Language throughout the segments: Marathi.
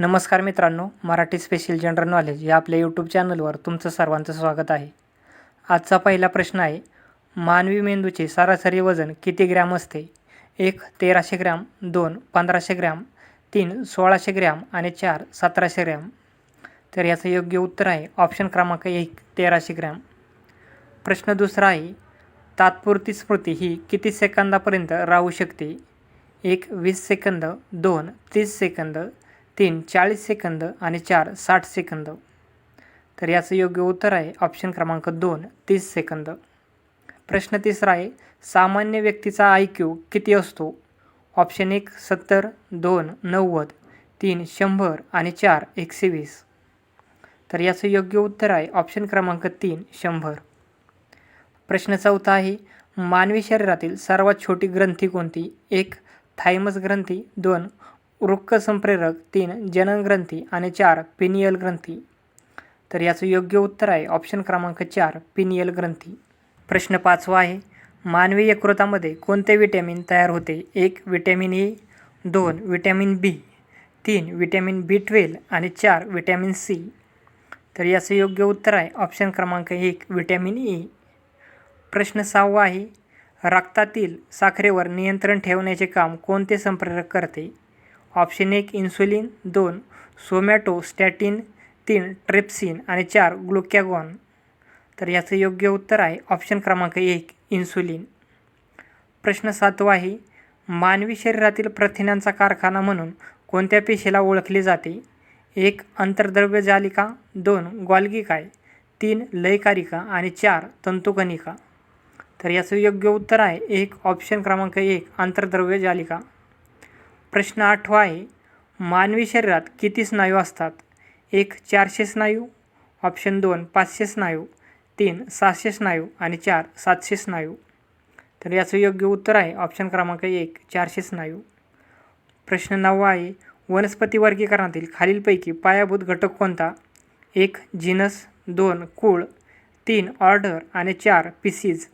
नमस्कार मित्रांनो मराठी स्पेशल जनरल नॉलेज या आपल्या यूट्यूब चॅनलवर तुमचं सर्वांचं स्वागत आहे. आजचा पहिला प्रश्न आहे मानवी मेंदूचे सरासरी वजन किती ग्रॅम असते? एक तेराशे ग्रॅम दोन पंधराशे ग्रॅम तीन सोळाशे ग्रॅम आणि चार सतराशे ग्रॅम. तर याचं योग्य उत्तर आहे ऑप्शन क्रमांक एक तेराशे ग्रॅम. प्रश्न दुसरा आहे तात्पुरती स्मृती ही किती सेकंदापर्यंत राहू शकते? एक वीस सेकंद दोन तीस सेकंद तीन चाळीस सेकंद आणि चार साठ सेकंद. तर याचं योग्य उत्तर आहे ऑप्शन क्रमांक दोन तीस सेकंद. प्रश्न तिसरा आहे सामान्य व्यक्तीचा आय क्यू किती असतो? ऑप्शन एक सत्तर दोन नव्वद तीन शंभर आणि चार एकशे वीस. तर याचं योग्य उत्तर आहे ऑप्शन क्रमांक तीन शंभर. प्रश्न चौथा आहे मानवी शरीरातील सर्वात छोटी ग्रंथी कोणती? एक थायमस ग्रंथी दोन वृक्क संप्रेरक तीन जनन ग्रंथी आणि चार पिनियल ग्रंथी. तर याचं योग्य उत्तर आहे ऑप्शन क्रमांक चार पिनियल ग्रंथी. प्रश्न पाचवा आहे मानवी यकृतामध्ये कोणते विटॅमिन तयार होते? एक विटॅमिन ए दोन विटॅमिन बी तीन विटॅमिन बी ट्वेल्व आणि चार विटॅमिन सी. तर याचं योग्य उत्तर आहे ऑप्शन क्रमांक एक विटॅमिन ए. प्रश्न सहावा आहे रक्तातील साखरेवर नियंत्रण ठेवण्याचे काम कोणते संप्रेरक करते? ऑप्शन एक इन्सुलिन दोन सोमॅटोस्टॅटिन तीन ट्रेप्सिन आणि चार ग्लुकॅगॉन तर याचं योग्य उत्तर आहे ऑप्शन क्रमांक एक इन्सुलिन. प्रश्न सातवा आहे मानवी शरीरातील प्रथिनांचा कारखाना म्हणून कोणत्या पेशीला ओळखले जाते? एक अंतर्द्रव्य जालिका दोन गॉल्गी तीन लयकारिका आणि चार तंतुकनिका तर याचं योग्य उत्तर आहे एक ऑप्शन क्रमांक एक आंतरद्रव्य जालिका. प्रश्न आठवा आहे मानवी शरीरात किती स्नायू असतात? एक चारशे स्नायू. ऑप्शन दोन पाचशे स्नायू. तीन सहाशे स्नायू. आणि चार सातशे स्नायू. तर याचं योग्य उत्तर आहे ऑप्शन क्रमांक एक चारशे स्नायू. प्रश्न नववा आहे वनस्पती वर्गीकरणातील खालीलपैकी पायाभूत घटक कोणता? एक जिनस. दोन कुळ. तीन ऑर्डर. आणि चार पीसीज.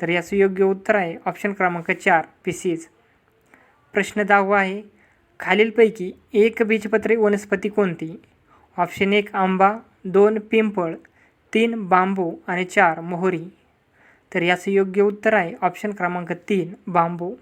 तर याचं योग्य उत्तर आहे ऑप्शन क्रमांक चार पीसीज. प्रश्न दहावा आहे. खालीलपैकी एक बीजपत्री वनस्पती कोणती? ऑप्शन एक आंबा दोन पिंपळ तीन बांबू आणि चार मोहरी. तर याचं योग्य उत्तर आहे ऑप्शन क्रमांक तीन बांबू.